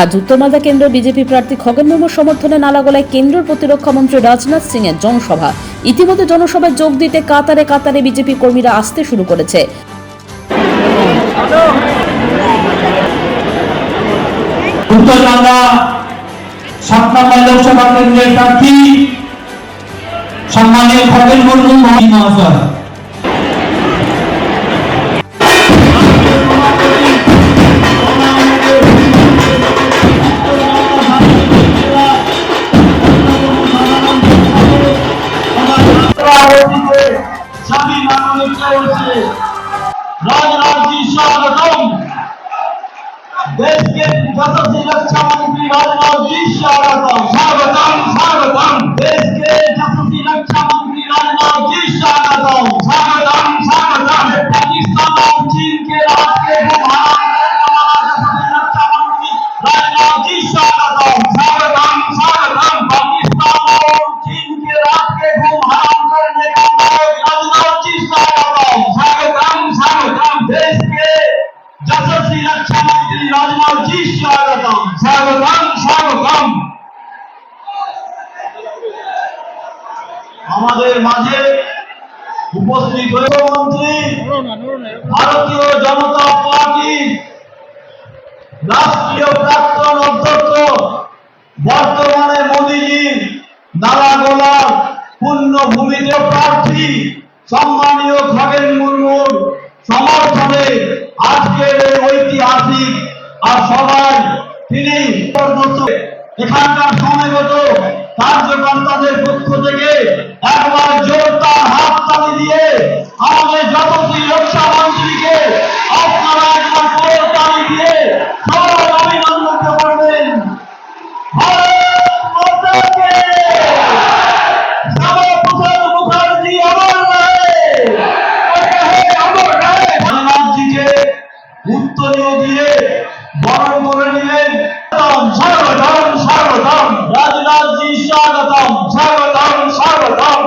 আজ উত্তর মালদা কেন্দ্র বিজেপি প্রার্থী খগেন মুর্মুর সমর্থনে নালাগোলায় কেন্দ্রীয় প্রতিরক্ষা মন্ত্রী রাজনাথ সিং এর জনসভা। ইতিমধ্যে জনসভায় যোগ দিতে কাতারে কাতারে বিজেপি কর্মীরা আসতে শুরু করেছে। কেন্দ্রের খগেন মুর্মু देश के यशस्वी रक्षा मंत्री राजनाथ जी स्वागतम स्वागतम स्वागतम देश के यशस्वी रक्षा मंत्री আমাদের মাঝে উপস্থিত হয়ে মন্ত্রী, ভারতীয় জনতা পার্টি, রাষ্ট্রীয় প্রাক্তন অধ্যক্ষ, বর্তমানে মোদীজি নালাগোলার পূর্ণভূমিতে প্রার্থী, সম্মানীয় খগেন মুর্মুর সমর্থনে আজকের এই ঐতিহাসিক আর সবাই তিনি এখানকার সময়গত কার্যকর্তাদের পক্ষ থেকে একবার জোরদার হাত তালি দিয়ে আমাদের যতশ্রী রক্ষা মন্ত্রীকে আপনারা একবার জোর তালি দিয়ে স্বাগতম স্বাগতম স্বাগতম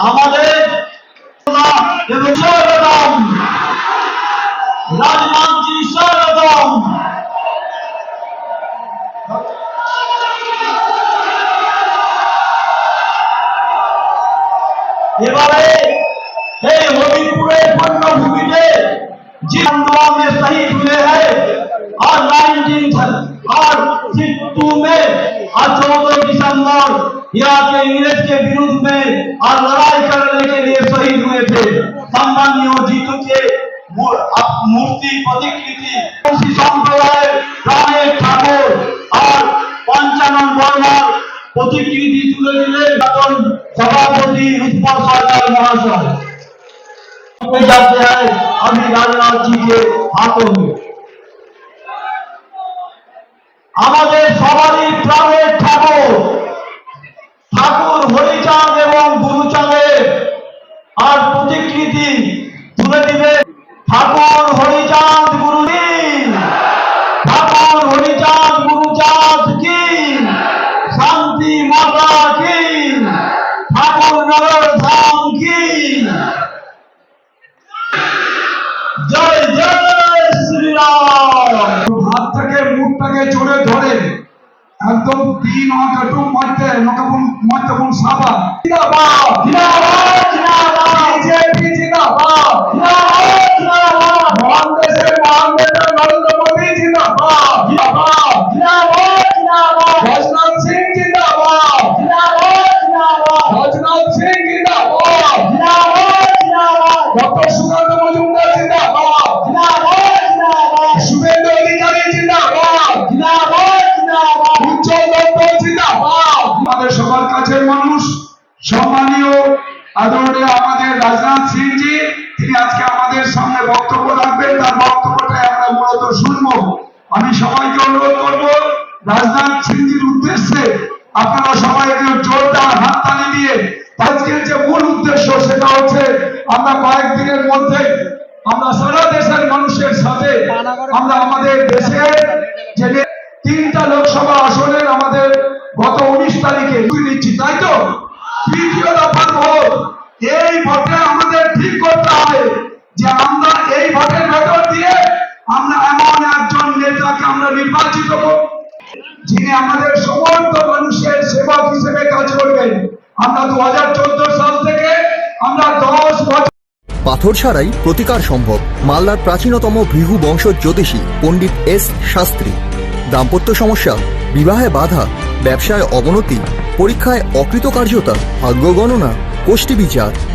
আমাদের এবং স্বাগতম রাজনাথজি স্বাগতম এবারে এই হবিপুরের পণ্যভূমিতে যে आंदोलन में शहीद हुए हैं और 19 और सिद्धू में और चौदह दिसंबर यहाँ के इंग्रेज के विरुद्ध में और लड़ाई करने के लिए शहीद हुए थे सम्मानीय जीतू के मू- अप- मूर्ति प्रतिकृति उसी संप्रदाय प्राणेर ठाकुर और পঞ্চানন বর্মার প্রতিকৃতি তুলে দিলেন এখন সভাপতি উৎপল সরকার মহাশয় जाते हैं अभी राजनाथ जी के हाथों में আমাদের সবারই প্রাণের ঠাকুর। ঠাকুর হরিচাঁদ এবং গুরুচাঁদের আর প্রতিকৃতি তুলে দিবে ঠাকুর হরিচাঁদ গুরুজি ঠাকুর হরিচাঁদ গুরুচাঁদ কি? শান্তি মাতা কি? ঠাকুর নগর ধাম কি? জয় জয় শ্রীরাম। মুখটাকে জোরে ধরে। একদম তিন আঁকাটু মারতে নকাবুন মধ্যবুন সাবা জিন্দাবাদ! জিন্দাবাদ! বক্তব্য রাখবেন, তার বক্তব্যটাই আমরা মূলত শুনব। আমি সবাইকে অনুরোধ করব রাজনাথ সিং জির উদ্দেশ্যে আপনারা সবাই একটু জোরদার হাততালি দিয়ে আজকের যে মূল উদ্দেশ্য সেটা হচ্ছে আমরা কয়েকদিনের মধ্যে আমরা সারা দেশের মানুষের সাথে আমরা আমাদের দেশের যে তিনটা লোকসভা আসনের আমাদের গত উনিশ তারিখে তুই নিচ্ছি, তাই তো? তৃতীয় দফার ভোট, এই ভোটে আমাদের ঠিক করতে হবে যে আমরা এই ভোটের ভেতর দিয়ে আমরা এমন একজন নেতাকে আমরা নির্বাচিত হোক যিনি আমাদের সমস্ত মানুষের সেবক হিসেবে কাজ করবেন। আমরা দু হাজার চোদ্দ সাল থেকে আমরা দশ বছর পাথর ছাড়াই প্রতিকার সম্ভব। মালদার প্রাচীনতম ভৃহু বংশ জ্যোতিষী পণ্ডিত এস শাস্ত্রী। দাম্পত্য সমস্যা, বিবাহে বাধা, ব্যবসায় অবনতি, পরীক্ষায় অকৃতকার্যতা, ভাগ্য গণনা গোষ্ঠী বিচার।